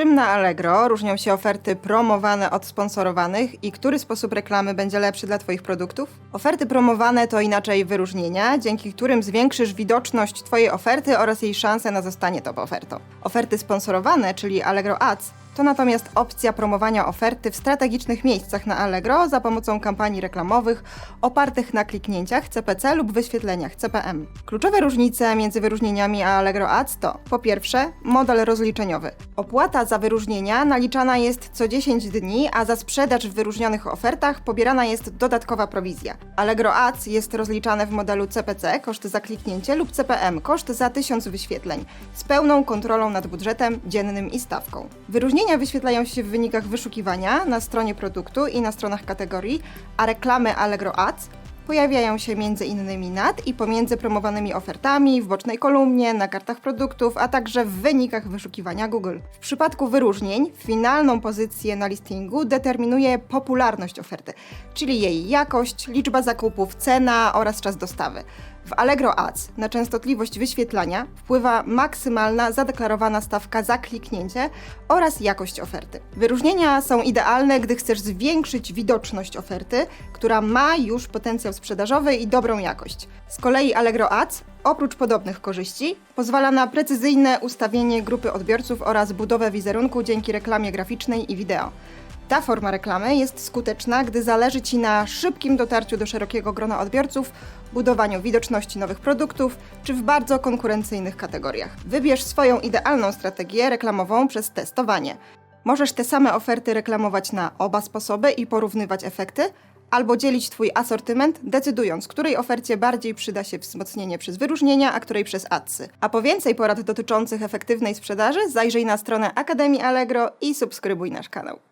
Czym na Allegro różnią się oferty promowane od sponsorowanych i który sposób reklamy będzie lepszy dla Twoich produktów? Oferty promowane to inaczej wyróżnienia, dzięki którym zwiększysz widoczność Twojej oferty oraz jej szansę na zostanie top ofertą. Oferty sponsorowane, czyli Allegro Ads, to natomiast opcja promowania oferty w strategicznych miejscach na Allegro za pomocą kampanii reklamowych opartych na kliknięciach CPC lub wyświetleniach CPM. Kluczowe różnice między wyróżnieniami a Allegro Ads to po pierwsze model rozliczeniowy. Opłata za wyróżnienia naliczana jest co 10 dni, a za sprzedaż w wyróżnionych ofertach pobierana jest dodatkowa prowizja. Allegro Ads jest rozliczane w modelu CPC, koszt za kliknięcie, lub CPM, koszt za 1000 wyświetleń, z pełną kontrolą nad budżetem dziennym i stawką. Wyróżnienia wyświetlają się w wynikach wyszukiwania na stronie produktu i na stronach kategorii, a reklamy Allegro Ads pojawiają się między innymi nad i pomiędzy promowanymi ofertami, w bocznej kolumnie, na kartach produktów, a także w wynikach wyszukiwania Google. W przypadku wyróżnień finalną pozycję na listingu determinuje popularność oferty, czyli jej jakość, liczba zakupów, cena oraz czas dostawy. W Allegro Ads na częstotliwość wyświetlania wpływa maksymalna zadeklarowana stawka za kliknięcie oraz jakość oferty. Wyróżnienia są idealne, gdy chcesz zwiększyć widoczność oferty, która ma już potencjał sprzedażowy i dobrą jakość. Z kolei Allegro Ads Oprócz podobnych korzyści, pozwala na precyzyjne ustawienie grupy odbiorców oraz budowę wizerunku dzięki reklamie graficznej i wideo. Ta forma reklamy jest skuteczna, gdy zależy Ci na szybkim dotarciu do szerokiego grona odbiorców, budowaniu widoczności nowych produktów czy w bardzo konkurencyjnych kategoriach. Wybierz swoją idealną strategię reklamową przez testowanie. Możesz te same oferty reklamować na oba sposoby i porównywać efekty, albo dzielić Twój asortyment, decydując, której ofercie bardziej przyda się wzmocnienie przez wyróżnienia, a której przez adsy. A po więcej porad dotyczących efektywnej sprzedaży zajrzyj na stronę Akademii Allegro i subskrybuj nasz kanał.